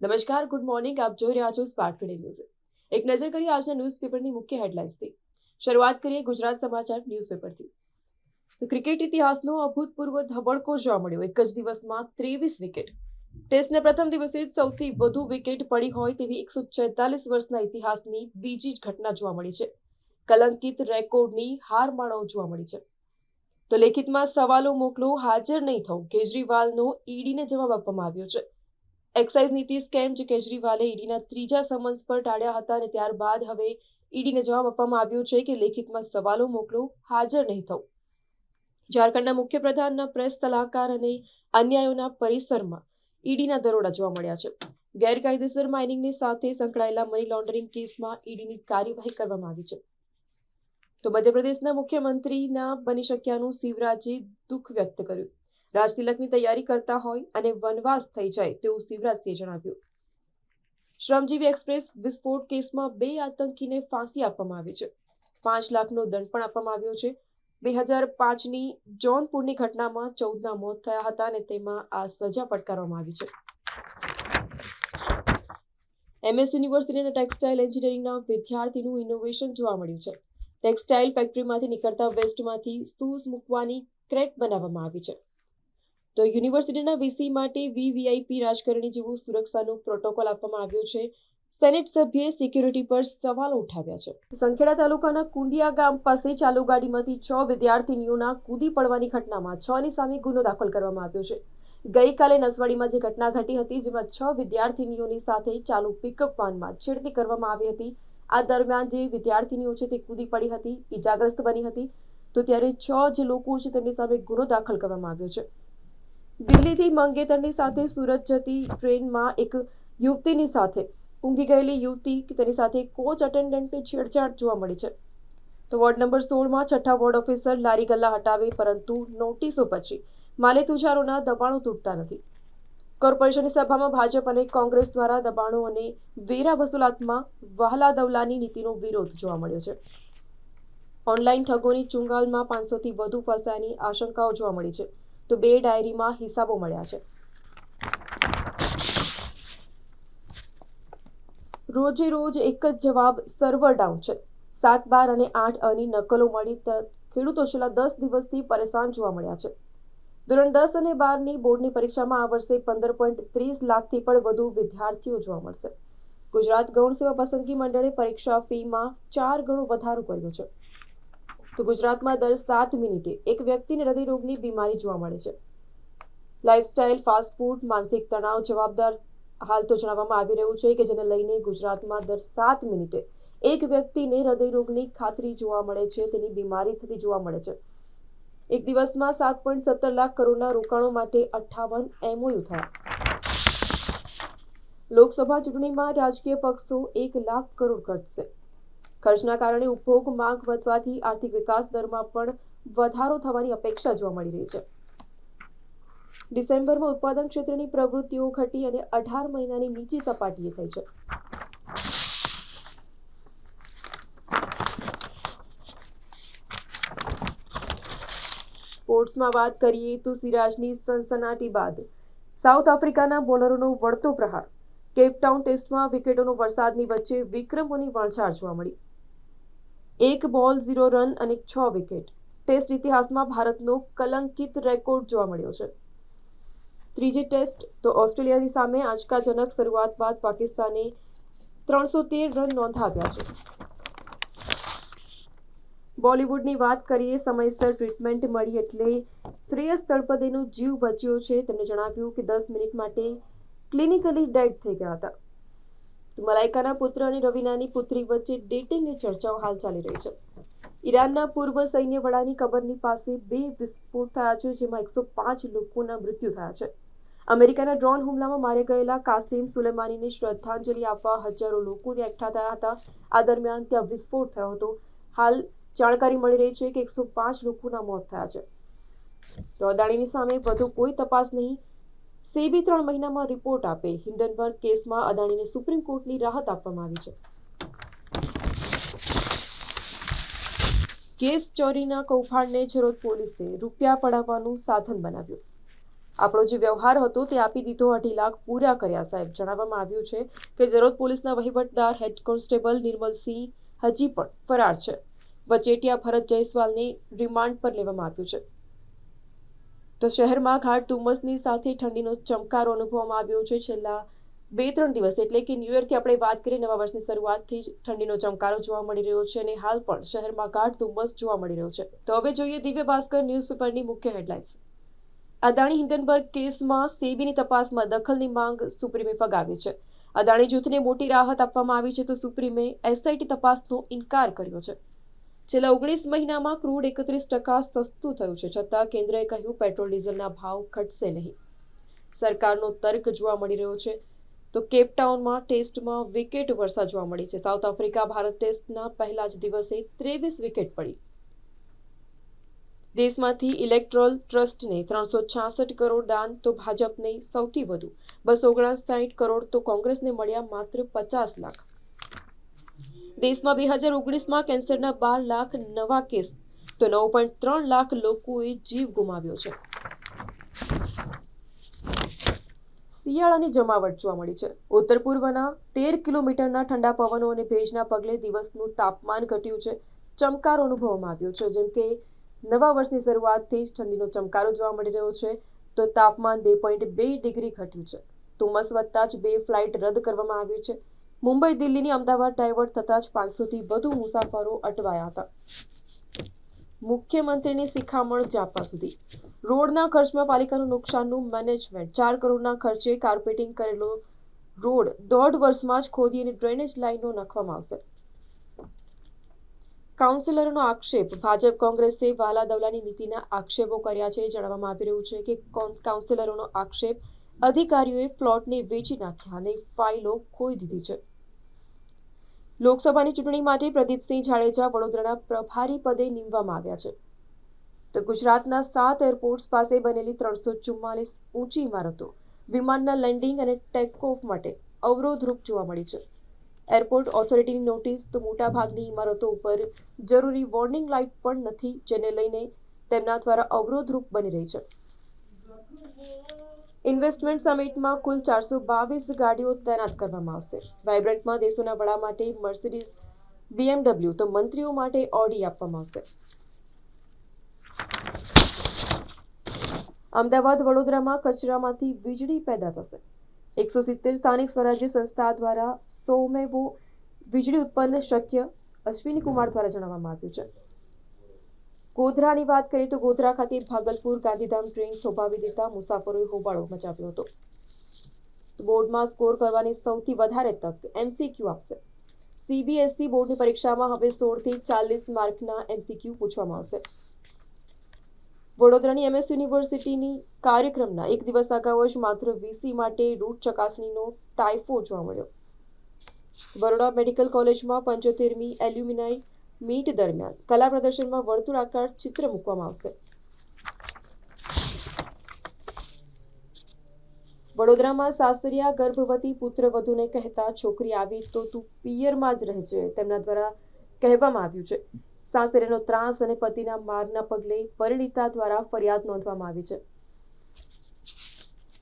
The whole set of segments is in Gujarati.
નમસ્કાર, ગુડ મોર્નિંગ. આપ જોઈ રહ્યા છો સ્પાર્ક ટુડે ન્યૂઝ. એક નજર કરીએ આજના ન્યૂઝપેપરની મુખ્ય હેડલાઇન્સથી શરૂઆત કરીએ ગુજરાત સમાચાર ન્યૂઝપેપરથી. ક્રિકેટ ઇતિહાસનો અભૂતપૂર્વ ધબડકો જોવા મળ્યો. એક જ દિવસમાં ત્રેવીસ વિકેટ. ટેસ્ટના પ્રથમ દિવસે જ સૌથી વધુ વિકેટ પડી હોય તેવી એકસો છેતાલીસ વર્ષના ઇતિહાસની બીજી જ ઘટના જોવા મળી છે. કલંકિત રેકોર્ડની હાર માળો જોવા મળી છે. તો લેખિતમાં સવાલો મોકલો, હાજર નહીં થવું. કેજરીવાલનો ઈડીને જવાબ આપવામાં આવ્યો છે. એક્સાઇઝ નીતિ સ્કેમ જે કેજરીવાલે ઈડીના ત્રીજા સમન્સ પર ટાળ્યા હતા અને ત્યારબાદ હવે ઈડીને જવાબ આપવામાં આવ્યો છે કે લેખિતમાં સવાલો મોકલો, હાજર નહીં થવું. ઝારખંડના મુખ્યપ્રધાનના પ્રેસ સલાહકાર અને અન્યાયોના પરિસરમાં ઈડીના દરોડા જોવા મળ્યા છે. ગેરકાયદેસર માઇનિંગની સાથે સંકળાયેલા મની લોન્ડરિંગ કેસમાં ઈડીની કાર્યવાહી કરવામાં આવી છે. તો મધ્યપ્રદેશના મુખ્યમંત્રીના બની શક્યાનું શિવરાજે દુઃખ વ્યક્ત કર્યું. રાજતિલકની તૈયારી કરતા હોય અને વનવાસ થઈ જાય તેવું શિવરાજસિંહે જણાવ્યું. શ્રમજીવી એક્સપ્રેસ વિસ્ફોટ કેસમાં બે આતંકીને ફાંસી આપવામાં આવી છે. પાંચ લાખનો દંડ પણ આપવામાં આવ્યો છે. બે હજાર પાંચની જોનપુરની ઘટનામાં ચૌદના મોત થયા હતા અને તેમાં આ સજા ફટકારવામાં આવી છે. એમએસ યુનિવર્સિટીના ટેક્સટાઇલ એન્જિનિયરિંગના વિદ્યાર્થીનું ઇનોવેશન જોવા મળ્યું છે. ટેક્સટાઇલ ફેક્ટરીમાંથી નીકળતા વેસ્ટમાંથી શૂઝ મૂકવાની ક્રેક બનાવવામાં આવી છે. તો યુનિવર્સિટીના વીસી માટે વીવીઆઈપી રાજકારણી જેવું સુરક્ષાનો પ્રોટોકોલ આપવામાં આવ્યો છે. સેનેટ સભ્યે સિક્યુરિટી પર સવાલો ઉઠાવ્યા છે. સંખેડા તાલુકાના કુંડિયા ગામ પાસે ચાલુ ગાડીમાંથી છ વિદ્યાર્થીનીઓના કૂદી પડવાની ઘટનામાં છ ની સામે ગુનો દાખલ કરવામાં આવ્યો છે. ગઈકાલે નસવાડીમાં જે ઘટના ઘટી હતી, જેમાં છ વિદ્યાર્થીનીઓની સાથે ચાલુ પિકઅપ વાનમાં છેડતી કરવામાં આવી હતી. આ દરમિયાન જે વિદ્યાર્થીનીઓ છે તે કૂદી પડી હતી, ઈજાગ્રસ્ત બની હતી. તો ત્યારે છ જે લોકો છે તેમની સામે ગુનો દાખલ કરવામાં આવ્યો છે. દિલ્હીથી મંગેતરની સાથે સુરત જતી ટ્રેનમાં એક યુવતીની સાથે ઊંઘી ગયેલી યુવતી તેની સાથે કોચ અટેન્ડન્ટની છેડછાડ જોવા મળી છે. તો વોર્ડ નંબર સોળમાં છઠ્ઠા વોર્ડ ઓફિસર લારી ગલ્લા હટાવે, પરંતુ નોટિસો પછી માલે તુજારોના દબાણો તૂટતા નથી. કોર્પોરેશનની સભામાં ભાજપ અને કોંગ્રેસ દ્વારા દબાણો અને વેરા વસૂલાતમાં વહલા દવલાની નીતિનો વિરોધ જોવા મળ્યો છે. ઓનલાઈન ઠગોની ચુંગાલમાં પાંચસોથી વધુ ફસાયાની આશંકાઓ જોવા મળી છે. તો બે ડાયરીમાં હિસાબો મળ્યા છે. રોજે રોજ એક જ જવાબ સર્વર ડાઉન છે. સાત બાર અને આઠ અની નકલો મળી ખેડૂતો છેલ્લા દસ દિવસથી પરેશાન જોવા મળ્યા છે. ધોરણ દસ અને બારની બોર્ડની પરીક્ષામાં આ વર્ષે પંદર પોઈન્ટ ત્રીસ લાખથી પણ વધુ વિદ્યાર્થીઓ જોવા મળશે. ગુજરાત ગૌણ સેવા પસંદગી મંડળે પરીક્ષા ફીમાં ચાર ગણો વધારો કર્યો છે. તો ગુજરાતમાં દર સાત મિનિટે એક વ્યક્તિને હૃદયરોગની બીમારી જોવા મળે છે. લાઇફસ્ટાઇલ ફાસ્ટ ફૂડ માનસિક તણાવ, જવાબદાર હાલ તો જણાવવામાં આવી રહ્યું છે કે જેને લઈને ગુજરાતમાં દર સાત મિનિટે એક વ્યક્તિને હૃદયરોગની ખાતરી જોવા મળે છે, તેની બીમારી થતી જોવા મળે છે. એક દિવસમાં સાત પોઈન્ટ સત્તર લાખ કરોડના રોકાણો માટે અઠ્ઠાવન એમઓયુ થયા. લોકસભા ચૂંટણીમાં રાજકીય પક્ષો એક લાખ કરોડ ખર્ચશે. ખર્ચના કારણે ઉપભોગ માંગ વધવાથી આર્થિક વિકાસ દરમાં પણ વધારો થવાની અપેક્ષા જોવા મળી રહી છે. ડિસેમ્બરમાં ઉત્પાદન ક્ષેત્રની પ્રવૃત્તિઓ ઘટી અને અઢાર મહિનાની નીચી સપાટીએ થઈ છે. સ્પોર્ટ્સમાં વાત કરીએ તો સિરાજની સનસનાટી બાદ સાઉથ આફ્રિકાના બોલરોનો વળતો પ્રહાર. કેપટાઉન ટેસ્ટમાં વિકેટોનો વરસાદની વચ્ચે વિક્રમોની વણછાળ જોવા મળી. એક બોલ, ઝીરો રન અને છ વિકેટ. ટેસ્ટ ઇતિહાસમાં ભારતનો કલંકિત રેકોર્ડ જોવા મળ્યો છે. ત્રીજી ટેસ્ટ તો ઓસ્ટ્રેલિયાની સામે આંચકાજનક શરૂઆત બાદ પાકિસ્તાને ત્રણસો તેર રન નોંધાવ્યા છે. બોલિવૂડની વાત કરીએ, સમયસર ટ્રીટમેન્ટ મળી એટલે શ્રેયસ તળપદેનો જીવ બચ્યો છે. તેમણે જણાવ્યું કે દસ મિનિટ માટે ક્લિનિકલી ડેડ થઈ ગયા હતા. મલાઇકાના પુત્ર અને રવીનાની પુત્રી વચ્ચે ડેટિંગની ચર્ચાઓ હાલ ચાલી રહી છે. ઈરાનના પૂર્વ સૈન્ય વડાની કબરની પાસે બે વિસ્ફોટ થયા છે, જેમાં એકસો પાંચ લોકોના મૃત્યુ થયા છે. અમેરિકાના ડ્રોન હુમલામાં માર્યા ગયેલા કાસિમ સુલેમાનીને શ્રદ્ધાંજલિ આપવા હજારો લોકો ત્યાં એકઠા થયા હતા. આ દરમિયાન ત્યાં વિસ્ફોટ થયો હતો. હાલ જાણકારી મળી રહી છે કે એકસો પાંચ લોકોના મોત થયા છે. તો અદાણીની સામે વધુ કોઈ તપાસ નહીં સેબી ત્રણ મહિનામાં રિપોર્ટ આપે. હિન્ડનબર્ગ કેસમાં અદાણીને સુપ્રીમ કોર્ટની રાહત આપવામાં આવી છે. કેસ ચોરીના કૌભાંડને જરોદ પોલીસે રૂપિયા પડાવવાનું સાધન બનાવ્યું. આપણો જે વ્યવહાર હતો તે આપી દીધો અઢી લાખ પૂરા કર્યા સાહેબ. જણાવવામાં આવ્યું છે કે જરોદ પોલીસના વહીવટદાર હેડ કોન્સ્ટેબલ નિર્મલસિંહ હજી પણ ફરાર છે. વચેટિયા ભરત જયસ્વાલને રિમાન્ડ પર લેવામાં આવ્યું છે. તો શહેરમાં ઘાટ ધુમ્મસની સાથે ઠંડીનો ચમકારો અનુભવવામાં આવ્યો છે. છેલ્લા બે ત્રણ દિવસ એટલે કે ન્યૂ યરથી આપણે વાત કરીએ, નવા વર્ષની શરૂઆતથી જ ઠંડીનો ચમકારો જોવા મળી રહ્યો છે અને હાલ પણ શહેરમાં ગાઢ ધુમ્મસ જોવા મળી રહ્યો છે. તો હવે જોઈએ દિવ્ય ભાસ્કર ન્યૂઝપેપરની મુખ્ય હેડલાઇન્સ. અદાણી હિન્ડનબર્ગ કેસમાં સેબીની તપાસમાં દખલની માંગ સુપ્રીમે ફગાવી છે. અદાણી જૂથને મોટી રાહત આપવામાં આવી છે તો સુપ્રીમે એસઆઈટી તપાસનો ઇનકાર કર્યો છે. છેલ્લા ઓગણીસ મહિનામાં ક્રૂડ એકત્રીસ ટકા સસ્તું થયું છે, છતાં કેન્દ્રએ કહ્યું પેટ્રોલ ડીઝલના ભાવ ઘટશે નહીં. સરકારનો તર્ક જોવા મળી રહ્યો છે. તો કેપટાઉનમાં ટેસ્ટમાં વિકેટ વર્ષા જોવા મળી છે. સાઉથ આફ્રિકા ભારત ટેસ્ટના પહેલા જ દિવસે ત્રેવીસ વિકેટ પડી. દેશમાંથી ઇલેક્ટ્રોલ ટ્રસ્ટને ત્રણસો છાસઠ કરોડ દાન તો ભાજપને સૌથી વધુ. બસો ઓગણસાઠ કરોડ તો કોંગ્રેસને મળ્યા માત્ર પચાસ લાખ. દેશમાં બે હજાર ઓગણીસમાં કેન્સરના બાર લાખ નવા કેસ તો નવ પોઈન્ટ ત્રણ લાખ લોકોએ જીવ ગુમાવ્યો છે. શિયાળાની જમાવટ જોવા મળી છે. ઉત્તર પૂર્વના તેર કિલોમીટરના ઠંડા પવનો અને ભેજના પગલે દિવસનું તાપમાન ઘટ્યું છે. ચમકારો અનુભવવામાં આવ્યો છે. જેમ કે નવા વર્ષની શરૂઆતથી જ ઠંડીનો ચમકારો જોવા મળી રહ્યો છે તો તાપમાન બે પોઈન્ટ બે ડિગ્રી ઘટ્યું છે. ધુમ્મસ વધતા જ બે ફ્લાઇટ રદ કરવામાં આવી છે. મુંબઈ દિલ્હીની અમદાવાદ ડાયવર્ટ થતાં જ પાંચસોથી વધુ મુસાફરો અટવાયા હતા. મુખ્યમંત્રીની શિખામણ જાપા સુધી. રોડના ખર્ચમાં પાલિકાનું નુકસાનનું મેનેજમેન્ટ. ચાર કરોડના ખર્ચે કાર્પેટિંગ કરેલો રોડ દોઢ વર્ષમાં જ ખોદી અને ડ્રેનેજ લાઇનો નાખવામાં આવશે. કાઉન્સિલરોનો આક્ષેપ. ભાજપ કોંગ્રેસે વાલા દવલાની નીતિના આક્ષેપો કર્યા છે. જણાવવામાં આવી રહ્યું છે કે, કાઉન્સિલરોનો આક્ષેપ. અધિકારીઓએ પ્લોટને વેચી નાખ્યા અને ફાઇલો ખોઈ દીધી છે. લોકસભાની ચૂંટણી માટે પ્રદીપસિંહ જાડેજા વડોદરાના પ્રભારી પદે નીમવામાં આવ્યા છે. તો ગુજરાતના સાત એરપોર્ટ્સ પાસે બનેલી ત્રણસો ચુમ્માલીસ ઊંચી ઇમારતો, વિમાનના લેન્ડિંગ અને ટેકઓફ માટે અવરોધરૂપ જોવા મળી છે. એરપોર્ટ ઓથોરિટીની નોટિસ તો મોટાભાગની ઇમારતો ઉપર જરૂરી વોર્નિંગ લાઇટ પણ નથી, જેને લઈને તેમના દ્વારા અવરોધરૂપ બની રહી છે. ઇન્વેસ્ટમેન્ટ સમિટમાં કુલ ચારસો બાવીસ ગાડીઓ તૈનાત કરવામાં આવશે. વાઇબ્રન્ટમાં દેશોના વડા માટે મર્સિડીઝ, બીએમડબલ્યુ તો મંત્રીઓ માટે ઓડી આપવામાં આવશે. અમદાવાદ, વડોદરામાં કચરામાંથી વીજળી પેદા થશે. એકસો સિત્તેર સ્થાનિક સ્વરાજ્ય સંસ્થા દ્વારા સોમેવો વીજળી ઉત્પન્ન શક્ય અશ્વિની કુમાર દ્વારા જણાવવામાં આવ્યું છે. ગોધરાની વાત કરીએ તો ગોધરા ખાતે ભાગલપુર ગાંધીધામ ટ્રેન થોભાવી દેતા મુસાફરોએ હોબાળો મચાવ્યો હતો. બોર્ડમાં સ્કોર કરવાની સૌથી વધારે તક એમસીક્યુ આપશે. સીબીએસઈ બોર્ડની પરીક્ષામાં હવે સોળથી ચાલીસ માર્કના એમસીક્યુ પૂછવામાં આવશે. વડોદરાની એમએસ યુનિવર્સિટીની કાર્યક્રમના એક દિવસ અગાઉ જ માત્ર વીસી માટે રૂટ ચકાસણીનો ટાઈફો જોવા મળ્યો. બરોડા મેડિકલ કોલેજમાં પંચોતેરમી એલ્યુમિનાઈ મીટ દરમિયાન કલા પ્રદર્શનમાં વર્તુળાકાર ચિત્ર મૂકવામાં આવશે. વડોદરામાં સાસરિયા ગર્ભવતી પુત્રવધૂને કહેતા છોકરી આવી તો તું પિયરમાં જ રહેજે તેમના દ્વારા કહેવામાં આવ્યું છે. સાસરેનો ત્રાસ અને પતિના મારના પગલે પરિણીતા દ્વારા ફરિયાદ નોંધવામાં આવી છે.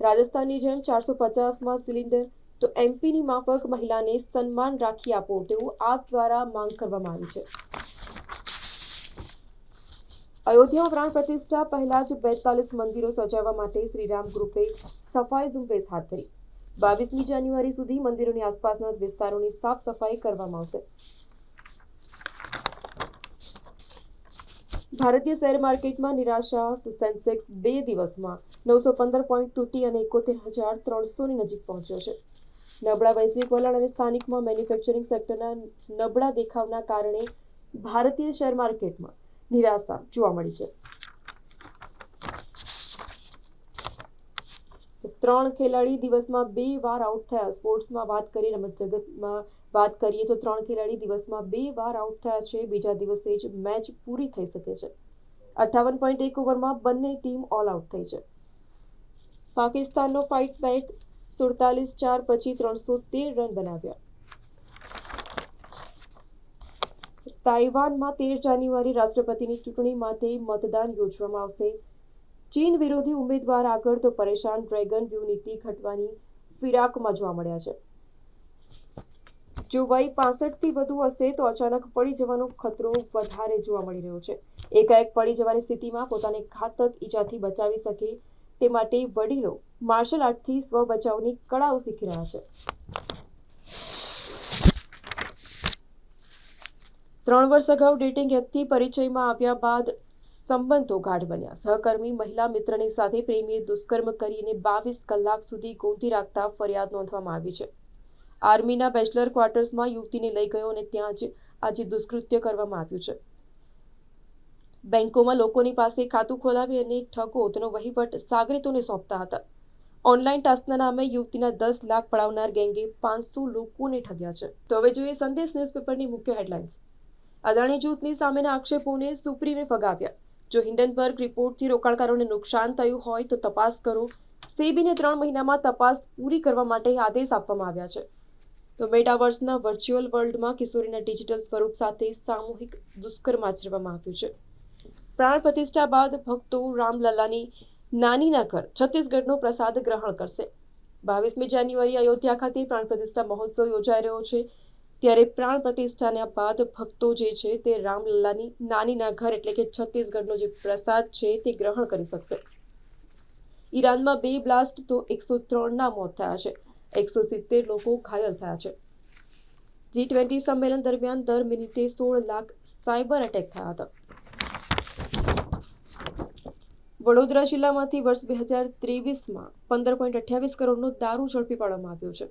રાજસ્થાનની જેમ ચારસો પચાસમાં સિલિન્ડર તો એમપીની માફક મહિલાને સન્માન રાખી આપો તેવું આપ દ્વારા માંગ કરવામાં આવી છે. અયોધ્યા પ્રાણ પ્રતિષ્ઠા પહેલા જ બેતાલીસ મંદિરો સજાવવા માટે શ્રીરામ ગ્રુપે સફાઈ ઝુંબેશ હાથ ધરી. બાવીસમી જાન્યુઆરી સુધી મંદિરોની આસપાસના વિસ્તારોની સાફ સફાઈ કરવામાં આવશે. ભારતીય શેર માર્કેટમાં નિરાશા તો સેન્સેક્સ બે દિવસમાં નવસો પંદર પોઈન્ટ તૂટી અને એકોતેર હજાર ત્રણસોની નજીક પહોંચ્યો છે. નબળા વૈશ્વિક વલણ અને સ્થાનિકમાં મેન્યુફેક્ચરિંગ સેક્ટરના નબળા દેખાવના કારણે ભારતીય શેર માર્કેટમાં નિરાશા જોવા મળી છે. ત્રણ ખેલાડી દિવસમાં બે વાર આઉટ થયા. સ્પોર્ટ્સમાં વાત કરીએ રમત જગતમાં વાત કરીએ તો ત્રણ ખેલાડી દિવસમાં બે વાર આઉટ થયા છે. બીજા દિવસે જ મેચ પૂરી થઈ શકે છે. અઠાવન પોઈન્ટ એક ઓવરમાં બંને ટીમ ઓલ આઉટ થઈ છે. પાકિસ્તાનનો ફાઇટ બેક સુડતાલીસ ચાર પછી ત્રણસો તેર રન બનાવ્યા. તાઇવાનમાં તેર જાન્યુઆરી રાષ્ટ્રપતિની ચૂંટણી માટે મતદાન યોજવામાં આવશે. ચીન વિરોધી ઉમેદવાર આગળ તો પરેશાન ડ્રેગન વ્યૂ નીતિ ઘટવાની ફિરાકમાં જોવા મળ્યા છે. જો વય પાસઠથી વધુ હશે તો અચાનક પડી જવાનો ખતરો વધારે જોવા મળી રહ્યો છે. એકાએક પડી જવાની સ્થિતિમાં પોતાને ઘાતક ઈજાથી બચાવી શકે તે માટે વડીલો માર્શલ આર્ટથી સ્વ બચાવની કળાઓ શીખી રહ્યા છે. ત્રણ વર્ષ અગાઉ ડેટિંગ એપથી પરિચયમાં આવ્યા બાદ સંબંધો ગાઢ બન્યા. સહકર્મી મહિલા મિત્રની સાથે પ્રેમીએ દુષ્કર્મ કરીને બાવીસ કલાક સુધી ગોંધી રાખતા ફરિયાદ નોંધવામાં આવી છે. આર્મીના બેચલર ક્વાર્ટર્સમાં યુવતીને લઈ ગયો અને ત્યાં જ આજે દુષ્કૃત્ય કરવામાં આવ્યું છે. બેંકોમાં લોકોની પાસે ખાતું ખોલાવી અને ઠગો તેનો વહીવટ સાગરીતોને સોંપતા હતા. ઓનલાઈન ટાસ્કના નામે યુવતીના દસ લાખ પડાવનાર ગેંગે પાંચસો લોકોને ઠગ્યા છે. તો હવે જોઈએ સંદેશ ન્યૂઝપેપરની મુખ્ય હેડલાઇન્સ. અદાણી જૂથની સામેના આક્ષેપોને સુપ્રીમે ફગાવ્યા જો હિન્ડનબર્ગ રિપોર્ટથી રોકાણકારોને નુકસાન થયું હોય તો તપાસ કરો. સેબીને ત્રણ મહિનામાં તપાસ પૂરી કરવા માટે આદેશ આપવામાં આવ્યા છે. તો મેટાવર્સના વર્ચ્યુઅલ વર્લ્ડમાં કિશોરીના ડિજિટલ સ્વરૂપ સાથે સામૂહિક દુષ્કર્મ આચરવામાં આવ્યું છે. પ્રાણ પ્રતિષ્ઠા બાદ ભક્તો રામલલ્લાની નાનીના ઘર છત્તીસગઢનો પ્રસાદ ગ્રહણ કરશે. બાવીસમી જાન્યુઆરી અયોધ્યા ખાતે પ્રાણ પ્રતિષ્ઠા મહોત્સવ યોજાઈ રહ્યો છે. ત્યારે પ્રાણ પ્રતિષ્ઠાના બાદ ભક્તો જે છે તે રામલલ્લાની નાનીના ઘર એટલે કે છત્તીસગઢનો જે પ્રસાદ છે તે ગ્રહણ કરી શકશે. ઈરાનમાં બે બ્લાસ્ટ તો એકસો ત્રણના મોત થયા છે. એકસો સિત્તેર લોકો ઘાયલ થયા છે. જી ટ્વેન્ટી સંમેલન દરમિયાન દર મિનિટે સોળ લાખ સાયબર એટેક થયા હતા. વડોદરા જિલ્લામાંથી વર્ષ બે હજાર ત્રેવીસમાં પંદર પોઈન્ટ અઠ્યાવીસ કરોડનો દારૂ ઝડપી પાડવામાં આવ્યો છે.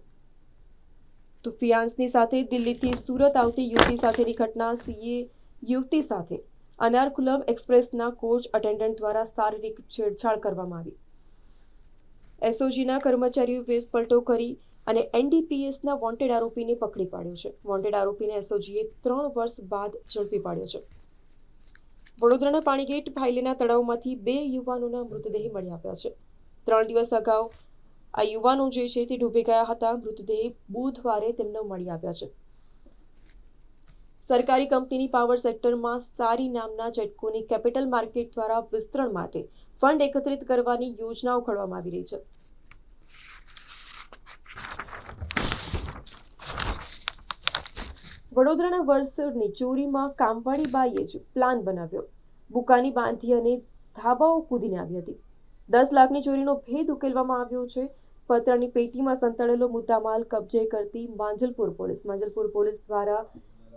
તો ફિયાન્સની સાથે દિલ્હીથી સુરત આવતી યુવતી સાથેની ઘટના, સીએ યુવતી સાથે અનારકુલમ એક્સપ્રેસના કોચ અટેન્ડન્ટ દ્વારા શારીરિક છેડછાડ કરવામાં આવી. એસઓજીના કર્મચારીઓ વેશ પલટો કરી અને એનડીપીએસના વોન્ટેડ આરોપીને પકડી પાડ્યો છે. વોન્ટેડ આરોપીને એસઓજીએ ત્રણ વર્ષ બાદ ઝડપી પાડ્યો છે. વડોદરાના પાણીગેટ ભાઈલેના તળાવમાંથી બે યુવાનોના મૃતદેહ મળી આવ્યા છે. ત્રણ દિવસ અગાઉ આ યુવાનો જે છે તે ડૂબી ગયા હતા. મૃતદેહ બુધવારે તેમને મળી આવ્યા છે. સરકારી કંપનીની પાવર સેક્ટરમાં સારી નામના જેટકોની કેપિટલ માર્કેટ દ્વારા વિસ્તરણ માટે ફંડ એકત્રિત કરવાની યોજનાઓ ઘડવામાં આવી રહી છે. વડોદરાના વરસદની ચોરીમાં કામવાળી બાઈએ જ પ્લાન બનાવ્યો. બુકાની બાંધી અને ધાબાઓ કૂદીને આવી હતી. દસ લાખની ચોરીનો ભેદ ઉકેલવામાં આવ્યો છે. પત્રની પેટીમાં સંતાડેલો મુદ્દામાલ કબજે કરતી માંજલપુર પોલીસ. માંજલપુર પોલીસ દ્વારા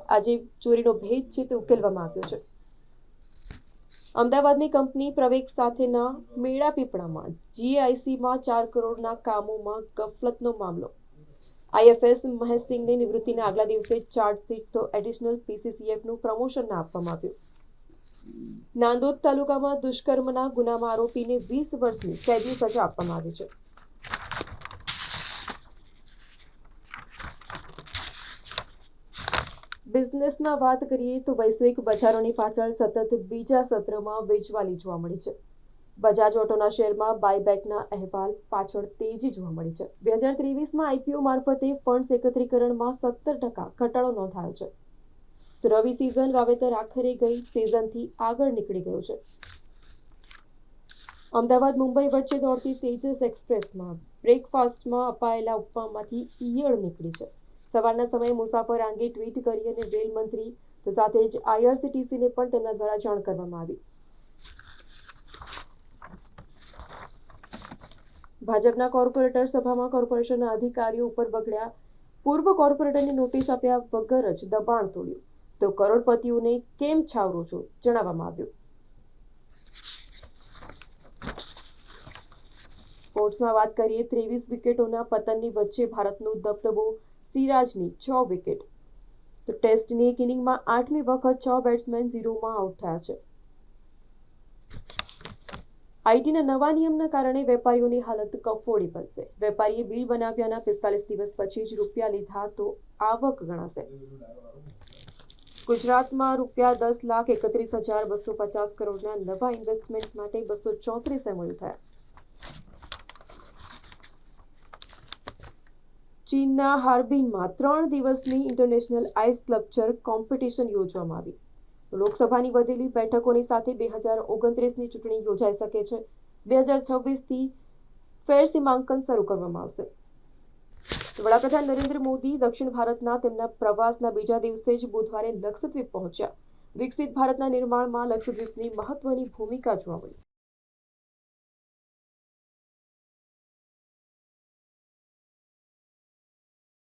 આજે ચોરીનો ભેદ છે તે ઉકેલવામાં આવ્યો છે. અમદાવાદની કંપની પ્રવેગ સાથેના મેળાપીપળામાં જીઆઈસીમાં ચાર કરોડના કામોમાં ગફલતનો મામલો આઈએફએસ મહેશસિંહને નિવૃત્તિના આગલા દિવસે ચાર્જશીટ તો એડિશનલ પીસીસીએફનું પ્રમોશન આપવામાં આવ્યું. નાંદોદ તાલુકામાં દુષ્કર્મના ગુનામાં આરોપીને વીસ વર્ષની કેદની સજા આપવામાં આવી છે. બિઝનેસમાં વાત કરીએ તો વૈશ્વિક બજારોની પાછળ સતત બીજા સત્રમાં વેચવાલી જોવા મળી છે. બજાજ ઓટોના શેરમાં બાયબેકના અહેવાલ પાછળ તેજી જોવા મળી છે. બે હજાર ત્રેવીસમાં આઈપીઓ મારફતે ફંડ્સ એકત્રીકરણમાં સત્તર ટકા ઘટાડો નોંધાયો છે. તો રવિ સિઝન વાવેતર આખરે ગઈ સિઝનથી આગળ નીકળી ગયું છે. અમદાવાદ, મુંબઈ વચ્ચે દોડતી તેજસ એક્સપ્રેસમાં બ્રેકફાસ્ટમાં અપાયેલા ઉપમામાંથી ઈયળ નીકળી છે. સવારના સમયે મુસાફર અંગે ટ્વીટ કરી અને રેલ મંત્રી તો સાથે જ આઈઆરસીટીસીને પણ તેમના દ્વારા જાણ કરવામાં આવી. ભાજપના કોર્પોરેટર સભામાં કોર્પોરેશનના અધિકારીઓ ઉપર બગડ્યા. પૂર્વ કોર્પોરેટરને નોટિસ આપ્યા વગર જ દબાણ તોડ્યું. તો કરોડપતિઓને કેમ છાવરો છો? જણાવવામાં આવ્યું. સ્પોર્ટ્સમાં વાત કરીએ, ત્રેવીસ વિકેટોના પતનની વચ્ચે ભારતનો દબદબો સિરાજની છ વિકેટ. તો ટેસ્ટની એક ઇનિંગમાં આઠમી વખત છ બેટ્સમેન ઝીરોમાં આઉટ થયા છે. આઈટીના નવા નિયમના કારણે વેપારીઓની હાલત કફોડી બનશે. વેપારીએ બિલ બનાવ્યાના પિસ્તાલીસ દિવસ પછી જ રૂપિયા લીધા તો આવક ગણાશે. ગુજરાતમાં રૂપિયા દસ લાખ એકત્રીસ હજાર બસો પચાસ કરોડના નવા ઇન્વેસ્ટમેન્ટ માટે બસો ચોત્રીસ એમઓયુ થયા. ચીનના હાર્બિનમાં ત્રણ દિવસની ઇન્ટરનેશનલ આઈસ સ્કલ્પચર કોમ્પિટિશન યોજવામાં આવી. લોકસભાની વધેલી બેઠકોની સાથે બે હજાર ઓગણત્રીસની ચૂંટણી યોજાઈ શકે છે. બે હજાર છવ્વીસથી ફેર સીમાંકન શરૂ કરવામાં આવશે. વડાપ્રધાન નરેન્દ્ર મોદી દક્ષિણ ભારતના તેમના પ્રવાસના બીજા દિવસે જ બુધવારે લક્ષદ્વીપ પહોંચ્યા. વિકસિત ભારતના નિર્માણમાં લક્ષદ્વીપની મહત્વની ભૂમિકા જોવા મળી.